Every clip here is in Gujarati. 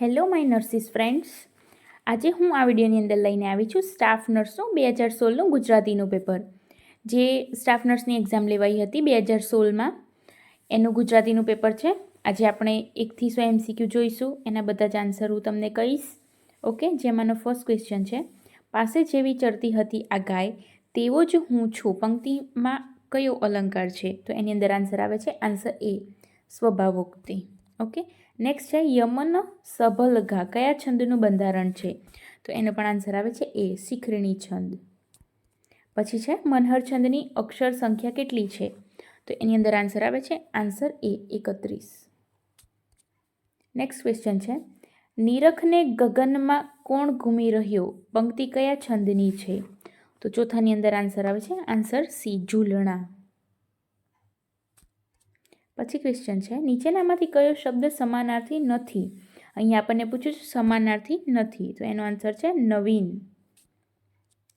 હેલો માય નર્સિસ ફ્રેન્ડ્સ આજે હું આ વિડીયોની અંદર લઈને આવી છું સ્ટાફ નર્સનું બે હજાર સોળનું ગુજરાતીનું પેપર જે સ્ટાફ નર્સની એક્ઝામ લેવાઈ હતી બે હજાર સોળમાં. એનું ગુજરાતીનું પેપર છે. આજે આપણે એકથી સો એમસીક્યુ જોઈશું. એના બધા જ આન્સર હું તમને કહીશ. ઓકે જેમાંનો ફર્સ્ટ ક્વેશ્ચન છે. પાસે જેવી ચરતી હતી આ ગાય, તેવો જ હું છું. પંક્તિમાં કયો અલંકાર છે? તો એની અંદર આન્સર આવે છે આન્સર એ સ્વભાવોક્તિ. ઓકે નેક્સ્ટ છે યમન સભલઘા કયા છંદનું બંધારણ છે? તો એનો પણ આન્સર આવે છે એ, શિખરણી છંદ. પછી છે મનહર છંદની અક્ષર સંખ્યા કેટલી છે? તો એની અંદર આન્સર આવે છે આન્સર એ એકત્રીસ. નેક્સ્ટ ક્વેશ્ચન છે, નિરખને ગગનમાં કોણ ઘૂમી રહ્યો? પંક્તિ કયા છંદની છે? તો ચોથાની અંદર આન્સર આવે છે આન્સર સી, ઝૂલણા. પછી ક્વેશ્ચન છે, નીચેનામાંથી કયો શબ્દ સમાનાર્થી નથી? અહીંયા આપણને પૂછ્યું છે સમાનાર્થી નથી, તો એનો આન્સર છે નવીન.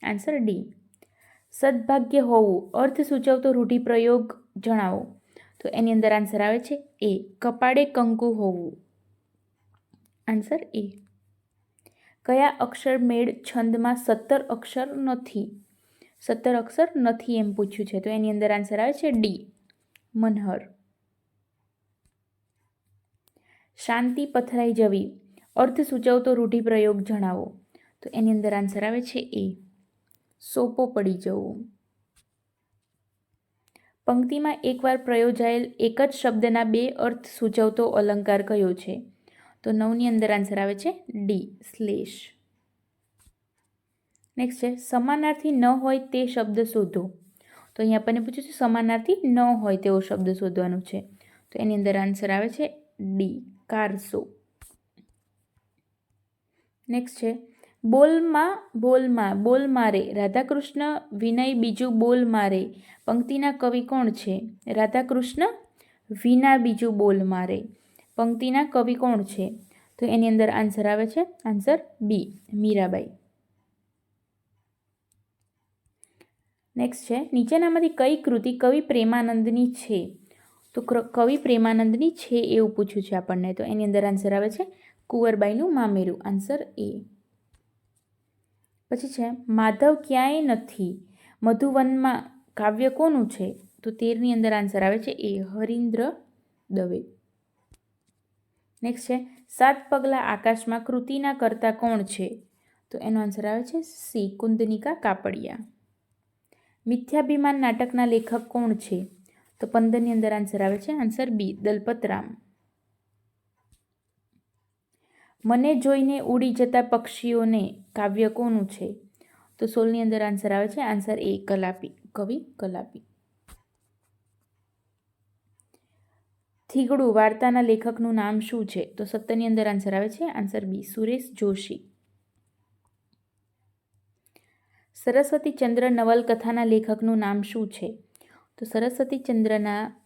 આન્સર ડી સદભાગ્ય હોવું, અર્થ સૂચવતો રૂઢિપ્રયોગ જણાવો. તો એની અંદર આન્સર આવે છે એ કપાળે કંકુ હોવું. આન્સર એ કયા અક્ષર મેળ છંદમાં સત્તર અક્ષર નથી? સત્તર અક્ષર નથી એમ પૂછ્યું છે, તો એની અંદર આન્સર આવે છે ડી મનહર. શાંતિ પથરાઈ જવી. અર્થ સૂચવતો રૂઢિપ્રયોગ જણાવો. તો એની અંદર આન્સર આવે છે એ. સોપો પડી જવો. પંક્તિમાં એકવાર પ્રયોજાયેલ એક જ શબ્દના બે અર્થ સૂચવતો અલંકાર કયો છે? તો નવની અંદર આન્સર આવે છે ડી શ્લેષ. નેક્સ્ટ છે, સમાનાર્થી ન હોય તે શબ્દ શોધો. તો અહીંયા આપણને પૂછ્યું છે સમાનાર્થી ન હોય તેવો શબ્દ શોધવાનો છે. તો એની અંદર આન્સર આવે છે ડી કારસો નેક્સ્ટ છે, બોલમાં બોલમાં બોલ મારે રાધાકૃષ્ણ વિનય બીજું બોલ મારે પંક્તિના કવિ કોણ છે? રાધાકૃષ્ણ વિના બીજું બોલ મારે પંક્તિના કવિ કોણ છે? તો એની અંદર આન્સર આવે છે આન્સર બી મીરાબાઈ. નેક્સ્ટ છે, નીચેનામાંથી કઈ કૃતિ કવિ પ્રેમાનંદની છે? તો કવિ પ્રેમાનંદની છે એવું પૂછ્યું છે આપણને. તો એની અંદર આન્સર આવે છે, કુંવરબાઈનું મામેરું. આન્સર એ પછી છે, માધવ ક્યાંય નથી. મધુવનમાં કાવ્ય કોનું છે? તો તેરની અંદર આન્સર આવે છે એ, હરિન્દ્ર દવે. નેક્સ્ટ છે, સાત પગલા આકાશમાં કૃતિના કરતા કોણ છે? તો એનો આન્સર આવે છે સી, કુંદનિકા કાપડિયા. મિથ્યાભિમાન નાટકના લેખક કોણ છે? તો પંદરની અંદર આન્સર આવે છે. Answer B Dalpatram. મને જોઈને ઉડી જતા પક્ષીઓને કાવ્ય કોનું છે? તો સોલની અંદર આન્સર આવે છે. Answer A Kalapi. કવિ, કલાપી. થીગડું, વાર્તાના લેખકનું નામ શું છે? તો સત્તરની અંદર આન્સર આવે છે. Answer B Suresh Joshi. Saraswati ચંદ્ર નવલકથાના લેખકનું નામ શું છે? તો સરસ્વતી ચંદ્રના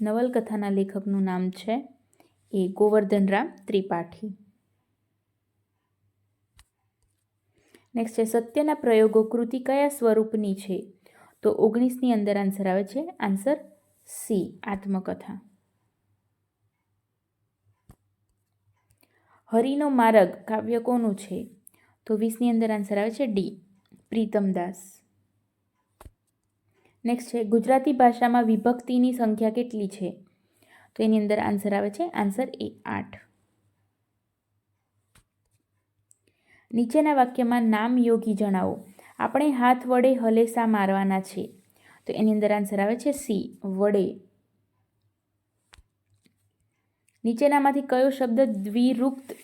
નવલકથાના લેખકનું નામ છે એ ગોવર્ધનરામ ત્રિપાઠી. નેક્સ્ટ છે, સત્યના પ્રયોગો કૃતિ કયા સ્વરૂપની છે? તો ઓગણીસની અંદર આન્સર આવે છે આન્સર સી આત્મકથા. હરિનો માર્ગ કાવ્ય કોનું છે? તો વીસની અંદર આન્સર આવે છે ડી, પ્રીતમદાસ. નેક્સ્ટ છે, ગુજરાતી ભાષામાં વિભક્તિની સંખ્યા કેટલી છે? તો એની અંદર આન્સર આવે છે આન્સર એ આઠ. નીચેના વાક્યમાં નામ યોગી જણાવો. આપણે હાથ વડે હલેસા મારવાના છે. તો એની અંદર આન્સર આવે છે સી, વડે. નીચેનામાંથી કયો શબ્દ દ્વિરુક્ત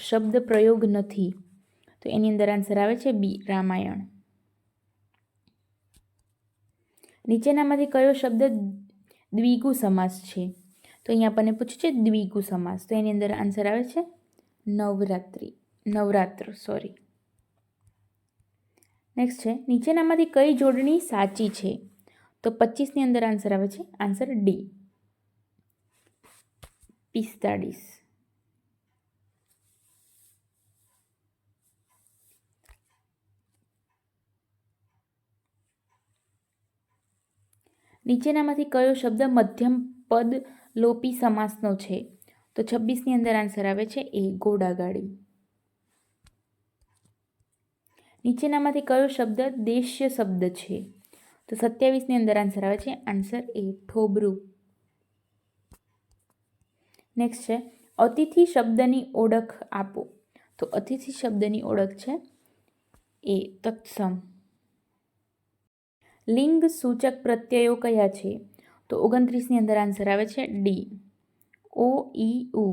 શબ્દ પ્રયોગ નથી? તો એની અંદર આન્સર આવે છે બી, રામાયણ. નીચેનામાંથી કયો શબ્દ દ્વિગુ સમાસ છે? તો અહીંયા આપણને પૂછ્યું છે દ્વિગુ સમાસ. તો એની અંદર આન્સર આવે છે નવરાત્રિ. નવરાત્ર સોરી નેક્સ્ટ છે, નીચેનામાંથી કઈ જોડણી સાચી છે? તો પચીસની અંદર આન્સર આવે છે આન્સર ડી પિસ્તાળીસ. નીચેનામાંથી કયો શબ્દ મધ્યમ પદ લોપી સમાસનો છે? તો છવ્વીસની અંદર આન્સર આવે છે એ ઘોડાગાડી. નીચેનામાંથી કયો શબ્દ દેશ્ય શબ્દ છે? તો સત્યાવીસની અંદર આન્સર આવે છે આન્સર એ ઠોબરું. નેક્સ્ટ છે, અતિથિ શબ્દની ઓળખ આપો. તો અતિથિ શબ્દની ઓળખ છે એ તત્સમ. લિંગ સૂચક પ્રત્યયો કયા છે? તો ઓગણત્રીસની અંદર આન્સર આવે છે ડી ઓ ઈ ઉ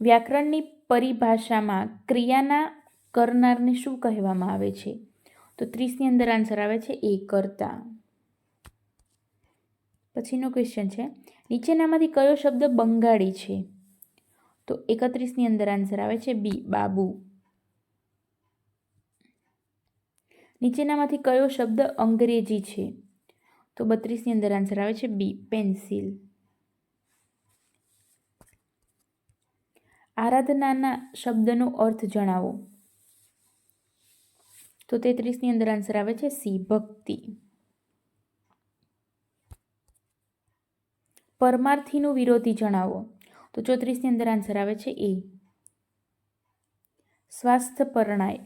વ્યાકરણની પરિભાષામાં ક્રિયાના કરનારને શું કહેવામાં આવે છે? તો ત્રીસની અંદર આન્સર આવે છે એ કરતા પછીનો ક્વેશ્ચન છે, નીચેનામાંથી કયો શબ્દ બંગાળી છે? તો એકત્રીસની અંદર આન્સર આવે છે બી, બાબુ. નીચેનામાંથી કયો શબ્દ અંગ્રેજી છે? તો બત્રીસની અંદર આન્સર આવે છે બી, પેન્સિલ. આરાધનાના શબ્દનો અર્થ જણાવો. તો તેત્રીસની અંદર આન્સર આવે છે સી, ભક્તિ. પરમાર્થીનું વિરોધી જણાવો. તો ચોત્રીસની અંદર આન્સર આવે છે એ. સ્વાસ્થ્ય પરણાય.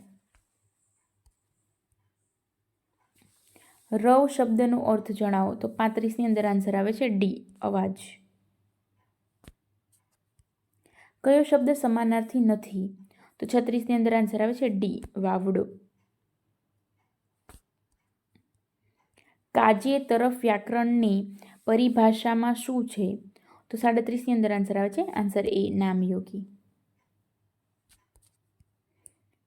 રવ શબ્દનો અર્થ જણાવો. તો પાંત્રીસની અંદર આન્સર આવે છે ડી, અવાજ. કયો શબ્દ સમાનાર્થી નથી? તો છત્રીસની અંદર આન્સર આવે છે ડી, વાવડો. કાજે તરફ વ્યાકરણની પરિભાષામાં શું છે? તો સાડત્રીસની અંદર આન્સર આવે છે આન્સર એ, નામયોગી.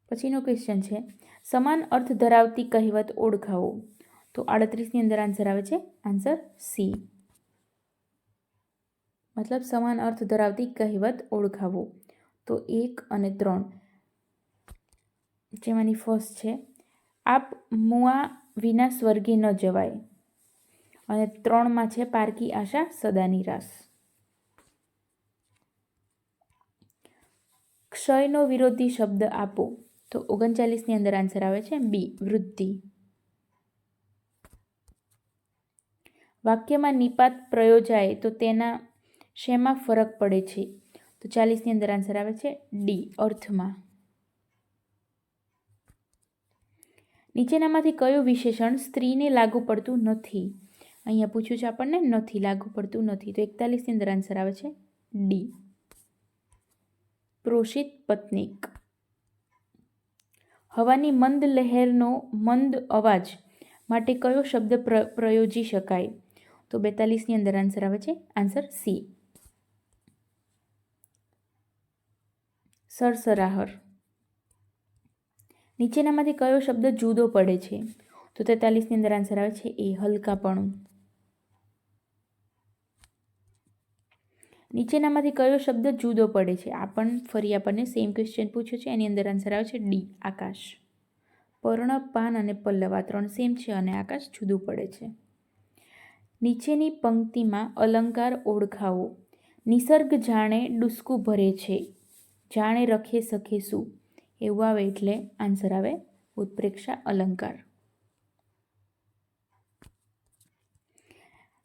પછીનો ક્વેશ્ચન છે. સમાન અર્થ ધરાવતી કહેવત ઓળખાવો. તો આડત્રીસની અંદર આન્સર આવે છે. આન્સર સી મતલબ સમાન અર્થ ધરાવતી કહેવત ઓળખાવો. તો એક અને ત્રણ. જેમાંની ફર્સ્ટ છે. આપ મુઆ વિના સ્વર્ગે ન જવાય. અને ત્રણમાં છે પારકી આશા સદા નિરાશ ક્ષયનો વિરોધી શબ્દ આપો. તો ઓગણચાલીસની અંદર આન્સર આવે છે. બી વૃદ્ધિ. વાક્યમાં નિપાત પ્રયોજાય તો તેના શેમાં ફરક પડે છે? તો ચાલીસની અંદર આન્સર આવે છે ડી અર્થમાં. નીચેનામાંથી કયું વિશેષણ સ્ત્રીને લાગુ પડતું નથી? અહીંયા પૂછ્યું છે આપણને, નથી, લાગુ પડતું નથી. તો એકતાલીસની અંદર આન્સર આવે છે ડી પ્રોષિત પત્નીક. હવાની મંદ લહેરનો મંદ અવાજ માટે કયો શબ્દ પ્રયોજી શકાય? તો બેતાલીસની અંદર આન્સર આવે છે? આન્સર સી સરસરાહર. નીચેનામાંથી કયો શબ્દ જુદો પડે છે? તો તેતાલીસની અંદર આન્સર આવે છે એ, હલકાપણું. નીચેનામાંથી કયો શબ્દ જુદો પડે છે? આ પણ ફરી આપણને સેમ ક્વેશ્ચન પૂછ્યો છે. એની અંદર આન્સર આવે છે ડી આકાશ. પર્ણ પાન અને પલ્લવ આ ત્રણ સેમ છે અને આકાશ જુદું પડે છે. નીચેની પંક્તિમાં અલંકાર ઓળખાવો. નિસર્ગ જાણે ડુસકું ભરે છે. જાણે રખે સખે શું એવું આવે એટલે આન્સર આવે ઉત્પ્રેક્ષા અલંકાર.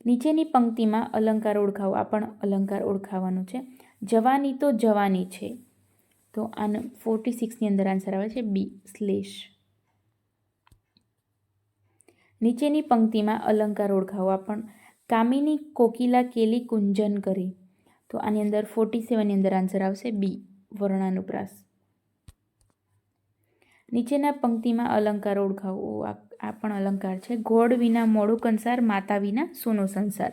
નીચેની પંક્તિમાં અલંકાર ઓળખાવો. આ પણ અલંકાર ઓળખાવાનું છે. જવાની તો જવાની છે. તો આનો ફોર્ટી સિક્સની અંદર આન્સર આવે છે બી. શ્લેષ નીચેની પંક્તિમાં અલંકાર ઓળખાવો આ પણ કામિની કોકિલા કેલી કુંજન કરી. તો આની અંદર ફોર્ટી સેવનની અંદર આન્સર આવશે બી વર્ણાનુપ્રાસ. નીચેના પંક્તિમાં અલંકાર ઓળખાવો, આ પણ અલંકાર છે. ઘોડ વિના મોડું કંસાર માતા વિના સોનો સંસાર.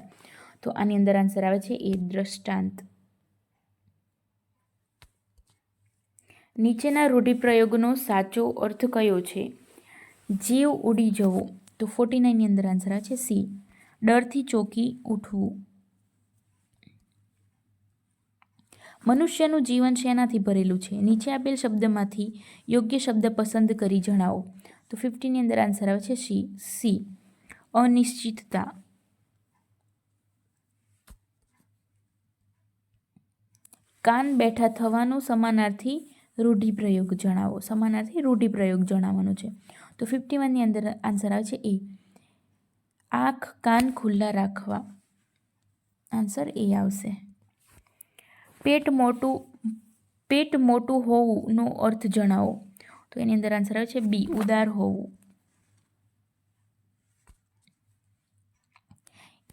તો આની અંદર આન્સર આવે છે એ દ્રષ્ટાંત. નીચેના રૂઢિપ્રયોગનો સાચો અર્થ કયો છે? જીવ ઉડી જવું. તો ફોર્ટી નાઇનની અંદર આન્સર આવે છે સી ડરથી ચોકી ઉઠવું. મનુષ્યનું જીવન શેનાથી ભરેલું છે? નીચે આપેલ શબ્દમાંથી યોગ્ય શબ્દ પસંદ કરી જણાવો. તો ફિફ્ટીની અંદર આન્સર આવે છે સી સી અનિશ્ચિતતા. કાન બેઠા થવાનો સમાનાર્થી રૂઢિપ્રયોગ જણાવો. સમાનાર્થી રૂઢિપ્રયોગ જણાવવાનો છે. તો ફિફ્ટી વનની અંદર આન્સર આવે છે એ આંખ કાન ખુલ્લા રાખવા. આન્સર એ આવશે. પેટ મોટું પેટ મોટું હોવુંનો અર્થ જણાવો. તો એની અંદર આન્સર આવે છે બી ઉદાર હોવું.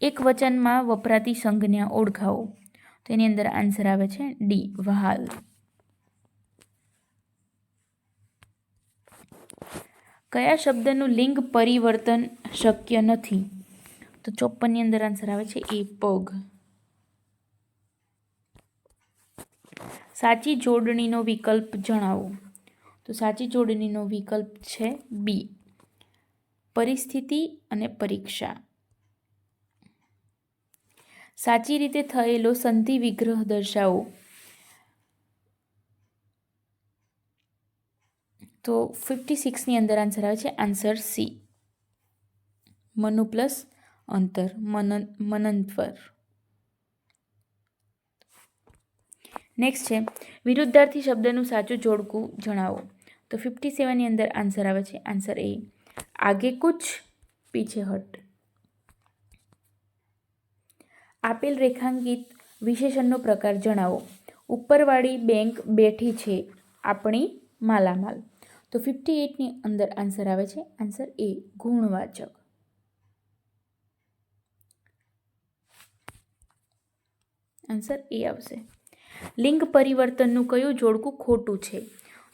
એક વચનમાં વપરાતી સંજ્ઞા ઓળખાવો. તો એની અંદર આન્સર આવે છે ડી વહાલ. કયા શબ્દનું લિંગ પરિવર્તન શક્ય નથી? તો ચોપ્પનની અંદર આન્સર આવે છે એ પગ. સાચી જોડણીનો વિકલ્પ જણાવો. તો સાચી જોડણીનો વિકલ્પ છે બી. પરિસ્થિતિ અને પરીક્ષા. સાચી રીતે થયેલો સંધિ વિગ્રહ દર્શાવો. તો ફિફ્ટી સિક્સની અંદર આન્સર આવે છે. આન્સર સી મનુ પ્લસ અંતર, મનન, મનંતવર. નેક્સ્ટ છે. વિરુદ્ધાર્થી શબ્દનું સાચું જોડકું જણાવો. તો ફિફ્ટી સેવનની અંદર આન્સર આવે છે. આન્સર એ આગે કુછ પીછે હટ. આપેલ રેખાંકિત વિશેષણનો પ્રકાર જણાવો. ઉપરવાળી બેંક બેઠી છે. આપણી માલામાલ. તો ફિફ્ટી એટની અંદર આન્સર આવે છે. આન્સર એ, ગુણવાચક. આન્સર એ આવશે. લિંગ પરિવર્તનનું કયું જોડકું ખોટું છે?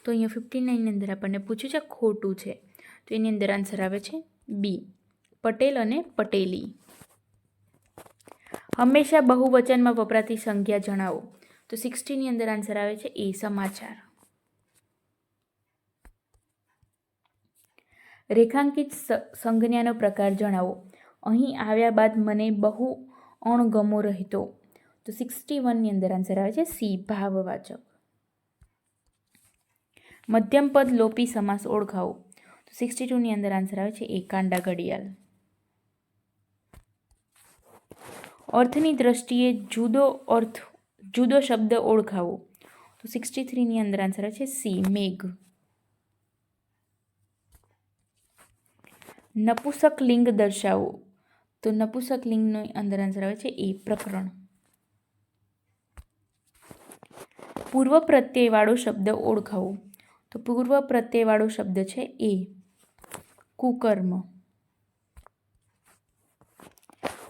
તો અહીંયા ફિફ્ટી નાઇનની અંદર આપણને પૂછ્યું છે ખોટું છે. તો એની અંદર આન્સર આવે છે બી, પટેલ અને પટેલી. હંમેશા બહુવચનમાં વપરાતી સંખ્યા જણાવો. તો સિક્સટીની અંદર આન્સર આવે છે એ, સમાચાર. રેખાંકિત સંજ્ઞાનો પ્રકાર જણાવો. અહીં આવ્યા બાદ મને બહુ અણગમો રહેતો. તો સિક્સટી વનની અંદર આન્સર આવે છે સી, ભાવવાચક. મધ્યમ પદ લોપી સમાસ ઓળખાવો. તો સિક્સટી ટુની અંદર આન્સર આવે છે એ કાંડા ઘડિયાળ. અર્થની દ્રષ્ટિએ જુદો અર્થ, જુદો શબ્દ ઓળખાવો. તો સિક્સટી થ્રીની અંદર આન્સર આવે છે સી, મેઘ. નપુસક લિંગ દર્શાવો. તો નપુસક લિંગનો અંદર આન્સર આવે છે એ પ્રકરણ. પૂર્વ પ્રત્યયવાળો શબ્દ ઓળખાવો. તો પૂર્વ પ્રત્યયવાળો શબ્દ છે એ. કુકર્મ.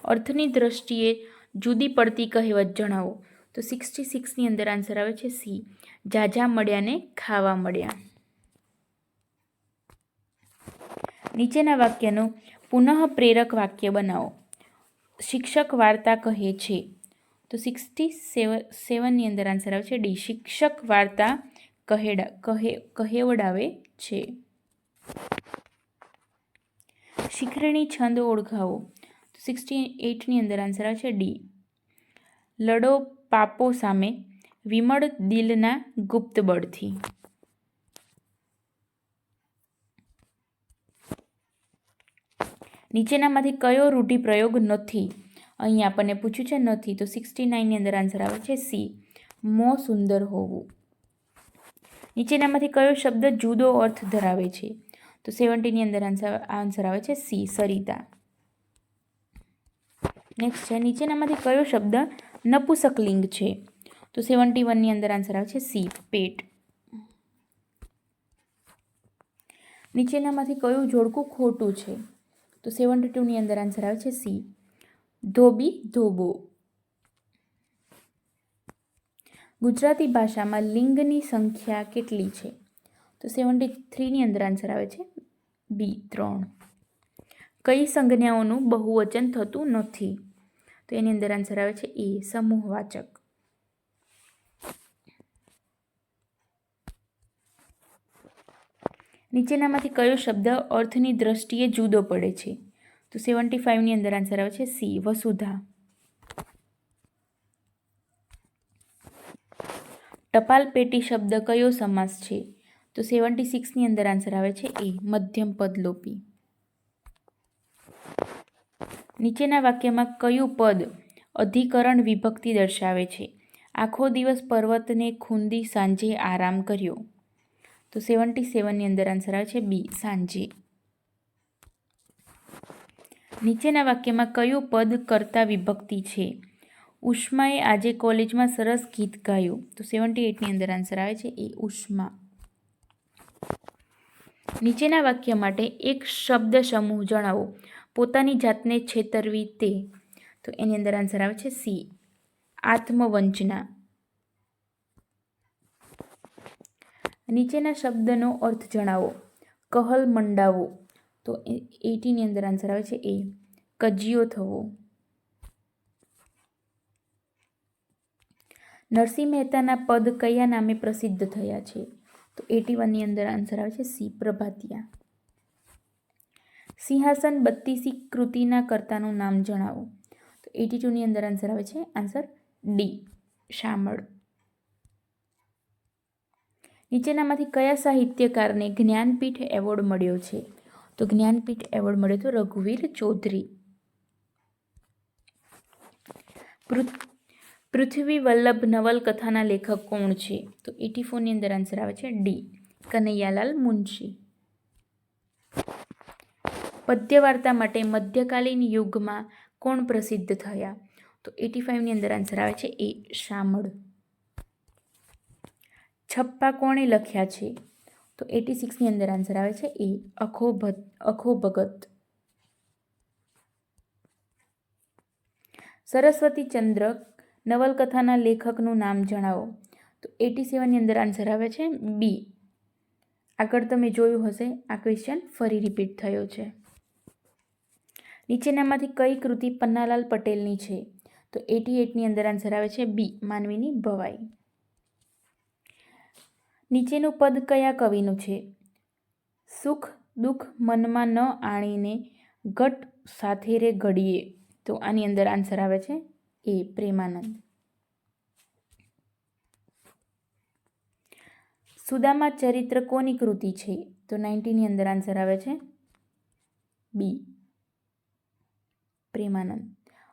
અર્થની દ્રષ્ટિએ જુદી પડતી કહેવત જણાવો. તો સિક્સટી સિક્સની અંદર આન્સર આવે છે સી. જાજા મળ્યાને ખાવા મળ્યા. નીચેના વાક્યનું પુનઃ પ્રેરક વાક્ય બનાવો. શિક્ષક વાર્તા કહે છે. તો સિક્સટી સેવન સેવનની અંદર આન્સર આવશે ડી શિક્ષક વાર્તા કહેડા, કહે, કહેવડાવે છે. શિખરણી છંદ ઓળખાવો. તો સિક્સટી એટની અંદર આન્સર આવશે ડી લડો પાપો સામે, વિમળ દિલના ગુપ્ત બળથી. નીચેનામાંથી કયો રૂઢિપ્રયોગ નથી? અહીં આપણને પૂછ્યું છે નથી, તો સિક્સટી નાઇનની અંદર આન્સર આવે છે સી. મો સુંદર હોવું. નીચેનામાંથી કયો શબ્દ જુદો અર્થ ધરાવે છે? તો સેવન્ટીની અંદર આન્સર આન્સર આવે છે સી, સરિતા. નેક્સ્ટ છે, નીચેનામાંથી કયો શબ્દ નપુસકલિંગ છે? તો સેવન્ટી વનની અંદર આન્સર આવે છે સી, પેટ. નીચેનામાંથી કયું જોડકું ખોટું છે? તો સેવન્ટી ટુની અંદર આન્સર આવે છે સી. ધોબી ધોબો. ગુજરાતી ભાષામાં લિંગની સંખ્યા કેટલી છે? તો સેવન્ટી થ્રીની અંદર આન્સર આવે છે બી, ત્રણ. કઈ સંજ્ઞાઓનું બહુવચન થતું નથી? તો એની અંદર આન્સર આવે છે એ, સમૂહવાચક. નીચેનામાંથી કયો શબ્દ અર્થની દ્રષ્ટિએ જુદો પડે છે? તો સેવન્ટી ફાઇવની અંદર આન્સર આવે છે સી, વસુધા. ટપાલ પેટી શબ્દ કયો સમાસ છે? તો સેવન્ટી સિક્સની અંદર આન્સર આવે છે એ, મધ્યમ પદલોપી. નીચેના વાક્યમાં કયું પદ અધિકરણ વિભક્તિ દર્શાવે છે? આખો દિવસ પર્વતને ખૂંદી સાંજે આરામ કર્યો. તો સેવન્ટી સેવનની અંદર આન્સર આવે છે બી, સાંજે. નીચેના વાક્યમાં કયું પદ કરતા વિભક્તિ છે? ઉષ્માએ આજે કોલેજમાં સરસ ગીત ગાયું. તો સેવન્ટી એટની અંદર આન્સર આવે છે એ ઉષ્મા. નીચેના વાક્ય માટે એક શબ્દ સમૂહ જણાવો. પોતાની જાતને છેતરવી તે. તો એની અંદર આન્સર આવે છે સી. આત્મવંચના. નીચેના શબ્દનો અર્થ જણાવો. કહલ મંડાવો. તો એટીની અંદર આન્સર આવે છે એ. કજિયો થવો. નરસિંહ મહેતાના પદ કયા નામે પ્રસિદ્ધ થયા છે? તો એટી વનની અંદર આન્સર આવે છે સી, પ્રભાતિયા. સિંહાસન બત્તીસી કૃતિના કર્તાનું નામ જણાવો. તો એટી ટુની અંદર આન્સર આવે છે આન્સર ડી, શામળ. નીચેનામાંથી કયા સાહિત્યકારને જ્ઞાનપીઠ એવોર્ડ મળ્યો છે? તો જ્ઞાનપીઠ એવોર્ડ મળ્યો તો રઘુવીર ચૌધરી. પૃથ્વી વલ્લભ નવલકથાના લેખક કોણ છે? તો એટી ફોરની અંદર આન્સર આવે છે ડી કનૈયાલાલ મુનશી. પદ્યવાર્તા માટે મધ્યકાલીન યુગમાં કોણ પ્રસિદ્ધ થયા? તો એટી ફાઇવની અંદર આન્સર આવે છે એ શામળ. છપ્પા કોણે લખ્યા છે? તો એટી સિક્સની અંદર આન્સર આવે છે એ અખો ભત અખો ભગત સરસ્વતી ચંદ્ર નવલકથાના લેખકનું નામ જણાવો. તો એટી સેવનની અંદર આન્સર આવે છે બી. આગળ તમે જોયું હશે, આ ક્વેશ્ચન ફરી રિપીટ થયો છે. નીચેનામાંથી કઈ કૃતિ પન્નાલાલ પટેલની છે? તો એટી એટની અંદર આન્સર આવે છે બી, માનવીની ભવાઈ. નીચેનું પદ કયા કવિનું છે? સુખ દુઃખ મનમાં ન આણીને ઘટ સાથે રે ઘડીએ. તો આની અંદર આન્સર આવે છે એ, પ્રેમાનંદ. સુદામા ચરિત્ર કોની કૃતિ છે? તો નાઇન્ટીની અંદર આન્સર આવે છે બી, પ્રેમાનંદ.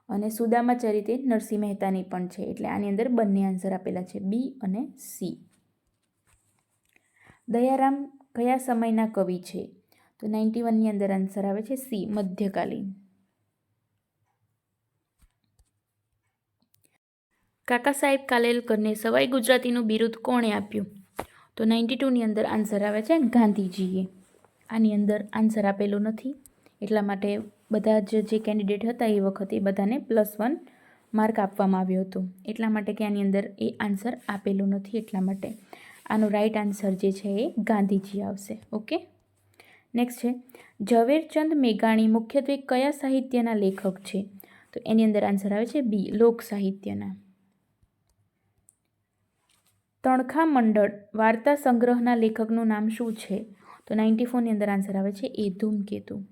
અને સુદામા ચરિત્ર નરસિંહ મહેતાની પણ છે. એટલે આની અંદર બંને આન્સર આપેલા છે બી અને સી. દયારામ કયા સમયના કવિ છે? તો નાઇન્ટી વનની અંદર આન્સર આવે છે સી, મધ્યકાલીન. કાકા સાહેબ કાલેલકરને સવાઈ ગુજરાતીનું બિરુદ કોણે આપ્યું? તો નાઇન્ટી ટુની અંદર આન્સર આવે છે ગાંધીજીએ. આની અંદર આન્સર આપેલો નથી. એટલા માટે બધા જ જે કેન્ડિડેટ હતા એ વખતે બધાને પ્લસ વન માર્ક આપવામાં આવ્યો હતો. એટલા માટે કે આની અંદર એ આન્સર આપેલો નથી એટલા માટે. આનો રાઈટ આન્સર જે છે એ ગાંધીજી આવશે ઓકે નેક્સ્ટ છે, ઝવેરચંદ મેઘાણી મુખ્યત્વે કયા સાહિત્યના લેખક છે? તો એની અંદર આન્સર આવે છે બી લોક સાહિત્યના. તણખા મંડળ વાર્તા સંગ્રહના લેખકનું નામ શું છે? તો નાઇન્ટી ફોરની અંદર આન્સર આવે છે એ ધૂમકેતુ.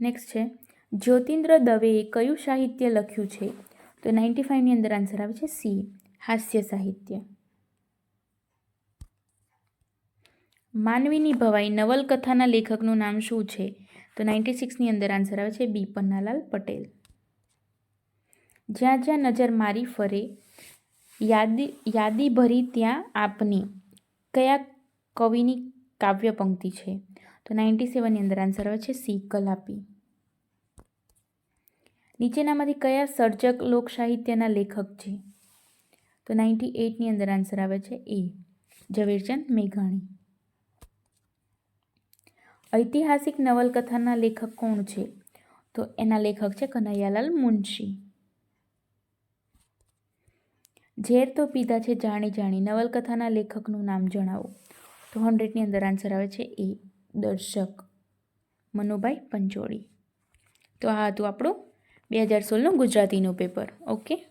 નેક્સ્ટ છે, જ્યોતિન્દ્ર દવેએ કયું સાહિત્ય લખ્યું છે? તો નાઇન્ટી ફાઇવની અંદર આન્સર આવે છે સી હાસ્ય સાહિત્ય માનવીની ભવાઈ નવલકથાના લેખકનું નામ શું છે? તો નાઇન્ટી સિક્સની અંદર આન્સર આવે છે બી પન્નાલાલ પટેલ. જ્યાં જ્યાં નજર મારી ફરે, યાદી યાદી ભરી ત્યાં આપની, કયા કવિની કાવ્ય પંક્તિ છે? તો નાઇન્ટી સેવનની અંદર આન્સર આવે છે સી કલાપી. નીચેનામાંથી કયા સર્જક લોક સાહિત્યના લેખક છે? તો નાઇન્ટી એઇટની અંદર આન્સર આવે છે એ. ઝવેરચંદ મેઘાણી. ઐતિહાસિક નવલકથાના લેખક કોણ છે? તો એના લેખક છે કનૈયાલાલ મુનશી. ઝેર તો પીધા છે જાણી જાણી. નવલકથાના લેખકનું નામ જણાવો. તો હંડ્રેડની અંદર આન્સર આવે છે એ, દર્શક મનુભાઈ પંચોળી. તો આ હતું આપણું બે હજાર સોળનું ગુજરાતીનું પેપર. ઓકે?